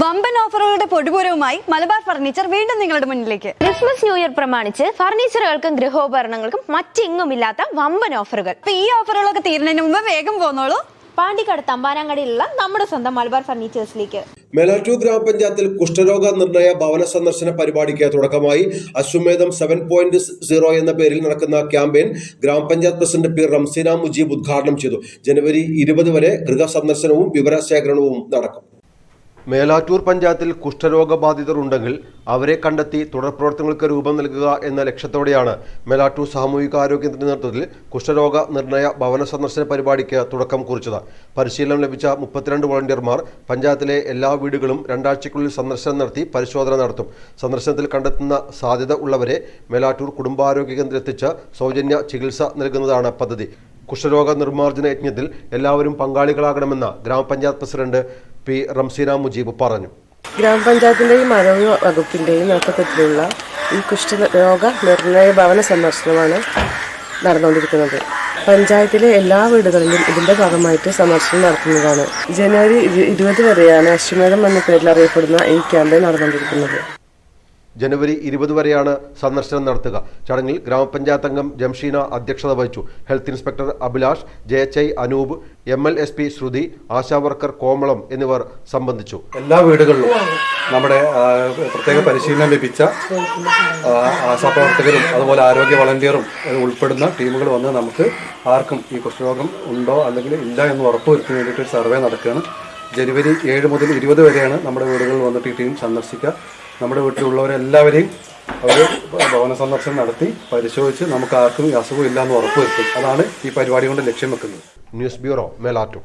വമ്പൻ ഓഫറുകളുടെ പൊടിപൂരവുമായി മലബാർ ഫർണിച്ചർ വീണ്ടും നിങ്ങളുടെ മുന്നിലേക്ക്. ക്രിസ്മസ് ന്യൂ ഇയർ പ്രമാണിച്ച് ഫർണിച്ചറുകൾക്കും ഗൃഹോപകരണങ്ങൾക്കും മറ്റെങ്ങുമില്ലാത്ത വമ്പൻ ഓഫറുകൾ. അപ്പൊ ഈ ഓഫറുകളൊക്കെ തീരുന്നതിന് മുമ്പ് വേഗം പോന്നോളൂ. പാണ്ടിക്കാട് തമ്പാനാങ്കടിയിലുള്ള നമ്മുടെ സ്വന്തം മലബാർ ഫർണിച്ചേഴ്സിലേക്ക്. മേലാറ്റൂർ ഗ്രാമപഞ്ചായത്തിൽ കുഷ്ഠരോഗ നിർണയ ഭവന സന്ദർശന പരിപാടിക്ക് തുടക്കമായി അശ്വമേധം സെവൻ പോയിന്റ് സീറോ എന്ന പേരിൽ നടക്കുന്ന ക്യാമ്പയിൻ ഗ്രാമപഞ്ചായത്ത് പ്രസിഡന്റ് പി റംസീന മുജീബ് ഉദ്ഘാടനം ചെയ്തു. ജനുവരി ഇരുപത് വരെ ഗൃഹ ഗൃഹസന്ദർശനവും വിവരശേഖരണവും നടക്കും. മേലാറ്റൂർ പഞ്ചായത്തിൽ കുഷ്ഠരോഗബാധിതർ ഉണ്ടെങ്കിൽ അവരെ കണ്ടെത്തി തുടർ പ്രവർത്തനങ്ങൾക്ക് രൂപം നൽകുക എന്ന ലക്ഷ്യത്തോടെയാണ് മേലാറ്റൂർ സാമൂഹിക ആരോഗ്യത്തിന്റെ നേതൃത്വത്തിൽ കുഷ്ഠരോഗ നിർണയ ഭവന സന്ദർശന പരിപാടിക്ക് തുടക്കം കുറിച്ചത്. പരിശീലനം ലഭിച്ച മുപ്പത്തിരണ്ട് വോളണ്ടിയർമാർ പഞ്ചായത്തിലെ എല്ലാ വീടുകളും രണ്ടാഴ്ചയ്ക്കുള്ളിൽ സന്ദർശനം നടത്തി പരിശോധന നടത്തും. സന്ദർശനത്തിൽ കണ്ടെത്തുന്ന സാധ്യത ഉള്ളവരെ മേലാറ്റൂർ കുടുംബാരോഗ്യ കേന്ദ്രത്തിൽ എത്തിച്ച് സൗജന്യ ചികിത്സ നൽകുന്നതാണ് പദ്ധതി. കുഷ്ഠരോഗ നിർമ്മാർജന യജ്ഞത്തിൽ എല്ലാവരും പങ്കാളികളാകണമെന്ന ഗ്രാമപഞ്ചായത്ത് പ്രസിഡന്റ് പി റംസീന മുജീബ് പറഞ്ഞു. ഗ്രാമപഞ്ചായത്തിന്റെയും ആരോഗ്യ വകുപ്പിന്റെയും നേതൃത്വത്തിലുള്ള ഈ കുഷ്ഠരോഗ നിർണയ ഭവന സന്ദർശനമാണ് നടന്നുകൊണ്ടിരിക്കുന്നത്. പഞ്ചായത്തിലെ എല്ലാ വീടുകളിലും ഇതിന്റെ ഭാഗമായിട്ട് സന്ദർശനം നടത്തുന്നതാണ്. ജനുവരി ഇരു- ഇരുപത് വരെയാണ് അശ്വമേധം എന്ന പേരിൽ അറിയപ്പെടുന്ന ഈ ക്യാമ്പയിൻ നടന്നുകൊണ്ടിരിക്കുന്നത്. ജനുവരി ഇരുപത് വരെയാണ് സന്ദർശനം നടത്തുക. ചടങ്ങിൽ ഗ്രാമപഞ്ചായത്ത് അംഗം ജംഷീന അധ്യക്ഷത വഹിച്ചു. Health inspector Abhilash J H I Anoop M L S P Sruthi ASHA worker Komalam എന്നിവർ സംബന്ധിച്ചു. എല്ലാ വീടുകളിലും നമ്മുടെ പ്രത്യേക പരിശീലനം ലഭിച്ച ആശാപ്രവർത്തകരും അതുപോലെ ആരോഗ്യ വളണ്ടിയറും ഉൾപ്പെടുന്ന ടീമുകൾ വന്ന് നമുക്ക് ആർക്കും ഈ കുഷ്ഠരോഗം ഉണ്ടോ അല്ലെങ്കിൽ ഇല്ല എന്ന് ഉറപ്പുവരുത്താൻ വേണ്ടിയിട്ട് സർവേ നടക്കുകയാണ്. ജനുവരി ഏഴ് മുതൽ ഇരുപത് വരെയാണ് നമ്മുടെ വീടുകളിൽ വന്നിട്ട് ഈ ടീം സന്ദർശിക്കുക. നമ്മുടെ വീട്ടിലുള്ളവരെല്ലാവരെയും അവർ ഭവന സന്ദർശനം നടത്തി പരിശോധിച്ച് നമുക്ക് ആർക്കും അസുഖം ഇല്ല എന്ന് ഉറപ്പുവരുത്തും അതാണ് ഈ പരിപാടി കൊണ്ട് ലക്ഷ്യം വെക്കുന്നത്. News bureau Melattur.